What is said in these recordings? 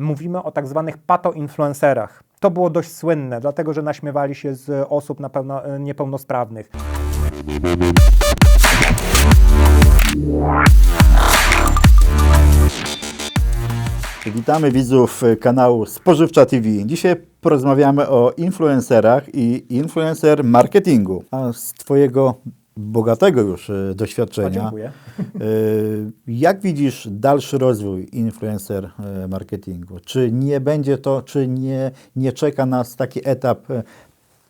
Mówimy o tak zwanych pato-influencerach. To było dość słynne, dlatego że naśmiewali się z osób na pewno e, niepełnosprawnych. Witamy widzów kanału Spożywcza TV. Dzisiaj porozmawiamy o influencerach i influencer marketingu. A z Twojego bogatego już e, doświadczenia, dziękuję. e, jak widzisz dalszy rozwój influencer e, marketingu? Czy nie będzie to, czy nie, nie czeka nas taki etap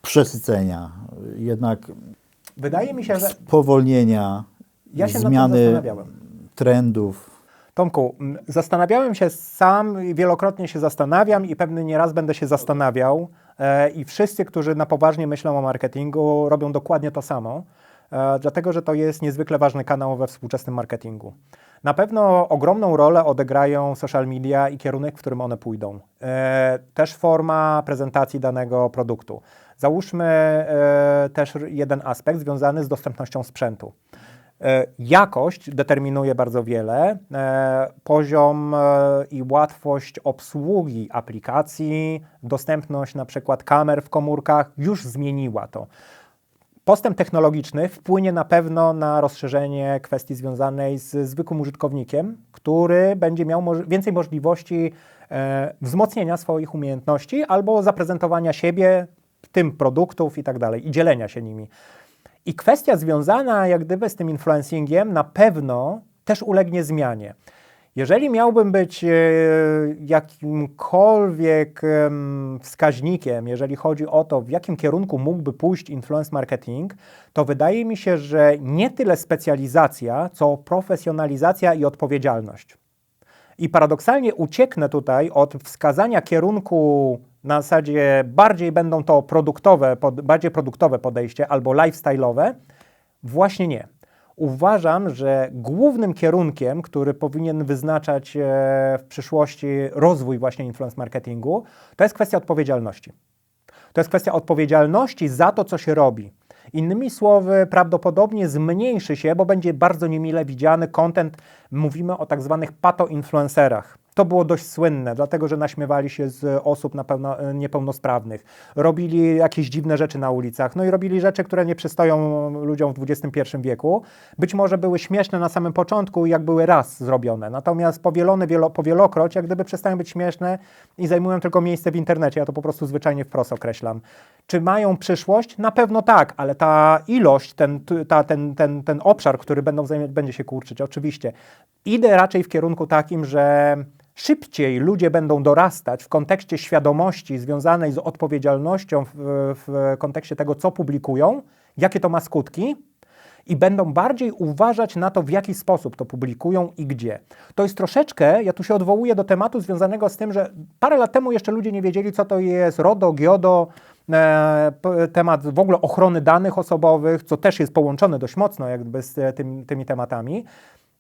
przesycenia, jednak Wydaje mi się, że spowolnienia, Ja się zmiany trendów? Tomku, zastanawiałem się sam, wielokrotnie się zastanawiam i pewnie nieraz będę się zastanawiał. I wszyscy, którzy na poważnie myślą o marketingu, robią dokładnie to samo, dlatego że to jest niezwykle ważny kanał we współczesnym marketingu. Na pewno ogromną rolę odegrają social media i kierunek, w którym one pójdą. E, też forma prezentacji danego produktu. Załóżmy e, też jeden aspekt związany z dostępnością sprzętu. E, Jakość determinuje bardzo wiele. E, Poziom e, i łatwość obsługi aplikacji, dostępność na przykład kamer w komórkach już zmieniła to. Postęp technologiczny wpłynie na pewno na rozszerzenie kwestii związanej z zwykłym użytkownikiem, który będzie miał moż- więcej możliwości e, wzmocnienia swoich umiejętności albo zaprezentowania siebie, tym produktów i tak dalej, i dzielenia się nimi. I kwestia związana jak gdyby z tym influencingiem na pewno też ulegnie zmianie. Jeżeli miałbym być e, jakimkolwiek em, wskaźnikiem, jeżeli chodzi o to, w jakim kierunku mógłby pójść influence marketing, to wydaje mi się, że nie tyle specjalizacja, co profesjonalizacja i odpowiedzialność. I paradoksalnie ucieknę tutaj od wskazania kierunku na zasadzie bardziej będą to produktowe, bardziej produktowe podejście albo lifestyle'owe. Właśnie nie. Uważam, że głównym kierunkiem, który powinien wyznaczać e, w przyszłości rozwój właśnie influence marketingu, to jest kwestia odpowiedzialności. To jest kwestia odpowiedzialności za to, co się robi. Innymi słowy, prawdopodobnie zmniejszy się, bo będzie bardzo niemile widziany content. Mówimy o tak zwanych pato-influencerach. To było dość słynne, dlatego że naśmiewali się z osób e, niepełnosprawnych. Robili jakieś dziwne rzeczy na ulicach, no i robili rzeczy, które nie przystoją ludziom w XXI wieku. Być może były śmieszne na samym początku, jak były raz zrobione, natomiast powielone wielo, powielokroć, jak gdyby przestają być śmieszne i zajmują tylko miejsce w internecie. Ja to po prostu zwyczajnie wprost określam. Czy mają przyszłość? Na pewno tak, ale ta ilość, ten, ta, ten, ten, ten obszar, który będą będzie się kurczyć, oczywiście. Idę raczej w kierunku takim, że szybciej ludzie będą dorastać w kontekście świadomości związanej z odpowiedzialnością w, w kontekście tego, co publikują, jakie to ma skutki, i będą bardziej uważać na to, w jaki sposób to publikują i gdzie. To jest troszeczkę, ja tu się odwołuję do tematu związanego z tym, że parę lat temu jeszcze ludzie nie wiedzieli, co to jest RODO, GIODO, e, temat w ogóle ochrony danych osobowych, co też jest połączone dość mocno jakby z tym, tymi tematami.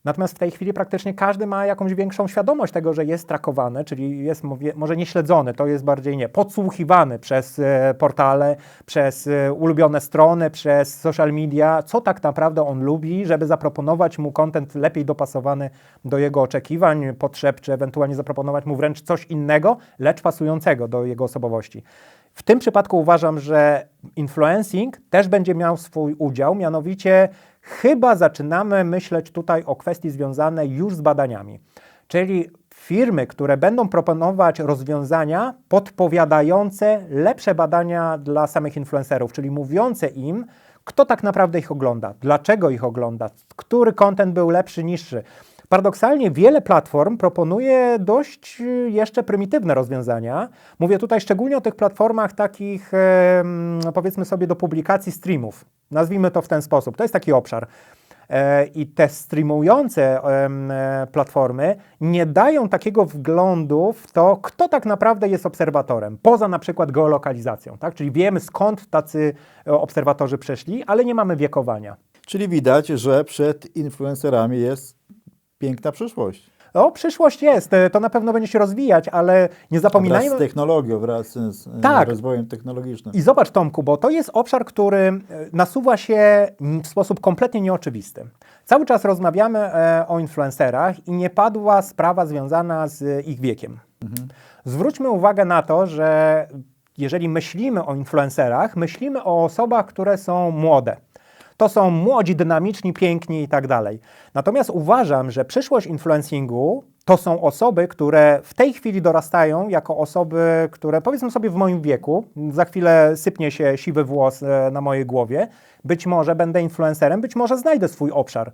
Natomiast w tej chwili praktycznie każdy ma jakąś większą świadomość tego, że jest trakowany, czyli jest może nie śledzony, to jest bardziej nie, podsłuchiwany przez e, portale, przez e, ulubione strony, przez social media, co tak naprawdę on lubi, żeby zaproponować mu content lepiej dopasowany do jego oczekiwań, potrzeb, czy ewentualnie zaproponować mu wręcz coś innego, lecz pasującego do jego osobowości. W tym przypadku uważam, że influencing też będzie miał swój udział, mianowicie chyba zaczynamy myśleć tutaj o kwestii związanej już z badaniami. Czyli firmy, które będą proponować rozwiązania podpowiadające lepsze badania dla samych influencerów, czyli mówiące im, kto tak naprawdę ich ogląda, dlaczego ich ogląda, który content był lepszy, niższy. Paradoksalnie wiele platform proponuje dość y, jeszcze prymitywne rozwiązania. Mówię tutaj szczególnie o tych platformach takich, em, powiedzmy sobie, do publikacji streamów. Nazwijmy to w ten sposób. To jest taki obszar. E, I te streamujące e, platformy nie dają takiego wglądu w to, kto tak naprawdę jest obserwatorem, poza na przykład geolokalizacją. Tak? Czyli wiemy skąd tacy e, obserwatorzy przeszli, ale nie mamy wiekowania. Czyli widać, że przed influencerami jest piękna przyszłość. No, przyszłość jest, e, to na pewno będzie się rozwijać, ale nie Wraz zapominajmy. z technologią, wraz z Tak. rozwojem technologicznym. I zobacz, Tomku, bo to jest obszar, który e, nasuwa się w sposób kompletnie nieoczywisty. Cały czas rozmawiamy e, o influencerach i nie padła sprawa związana z ich wiekiem. Zwróćmy uwagę na to, że jeżeli myślimy o influencerach, myślimy o osobach, które są młode. To są młodzi, dynamiczni, piękni i tak dalej. Natomiast uważam, że przyszłość influencingu to są osoby, które w tej chwili dorastają jako osoby, które powiedzmy sobie w moim wieku, za chwilę sypnie się siwy włos e, na mojej głowie, być może będę influencerem, być może znajdę swój obszar.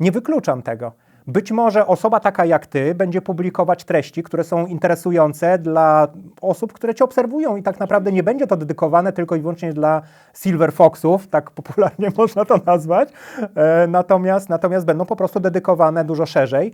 Nie wykluczam tego. Być może osoba taka jak ty będzie publikować treści, które są interesujące dla osób, które cię obserwują i tak naprawdę nie będzie to dedykowane tylko i wyłącznie dla silver foxów, tak popularnie można to nazwać, e, natomiast, natomiast będą po prostu dedykowane dużo szerzej.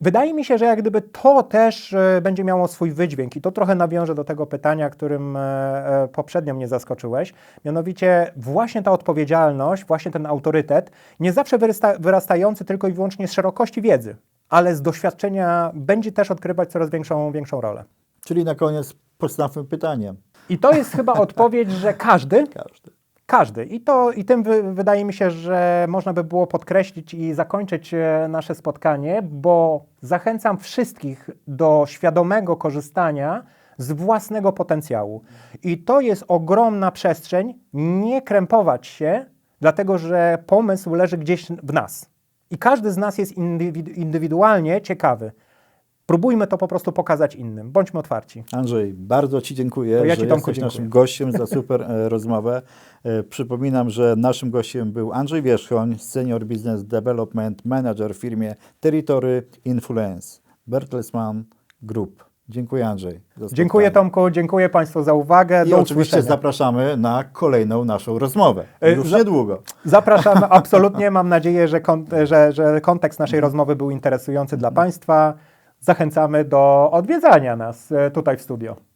Wydaje mi się, że jak gdyby to też e, będzie miało swój wydźwięk i to trochę nawiążę do tego pytania, którym e, e, poprzednio mnie zaskoczyłeś. Mianowicie właśnie ta odpowiedzialność, właśnie ten autorytet, nie zawsze wyrastający tylko i wyłącznie z szerokości wiedzy, ale z doświadczenia będzie też odgrywać coraz większą, większą rolę. Czyli na koniec postawmy pytanie. I to jest chyba odpowiedź, że każdy, Każdy. Każdy. I, to, I tym wy, wydaje mi się, że można by było podkreślić i zakończyć e, nasze spotkanie, bo zachęcam wszystkich do świadomego korzystania z własnego potencjału. I to jest ogromna przestrzeń, nie krępować się, dlatego że pomysł leży gdzieś w nas. I każdy z nas jest indywidu- indywidualnie ciekawy. Próbujmy to po prostu pokazać innym. Bądźmy otwarci. Andrzej, bardzo Ci dziękuję, To ja że ci, Tomku, jesteś naszym dziękuję. gościem za super e, rozmowę. E, przypominam, że naszym gościem był Andrzej Wierzchoń, Senior Business Development Manager w firmie Territory Influence, Bertelsmann Group. Dziękuję Andrzej. Dziękuję Tomku, dziękuję Państwu za uwagę. I Do oczywiście usłyszenia. zapraszamy na kolejną naszą rozmowę. E, Już za- niedługo. Zapraszamy absolutnie. Mam nadzieję, że, kon- że, że kontekst naszej rozmowy był interesujący dla Państwa. Zachęcamy do odwiedzania nas e, tutaj w studio.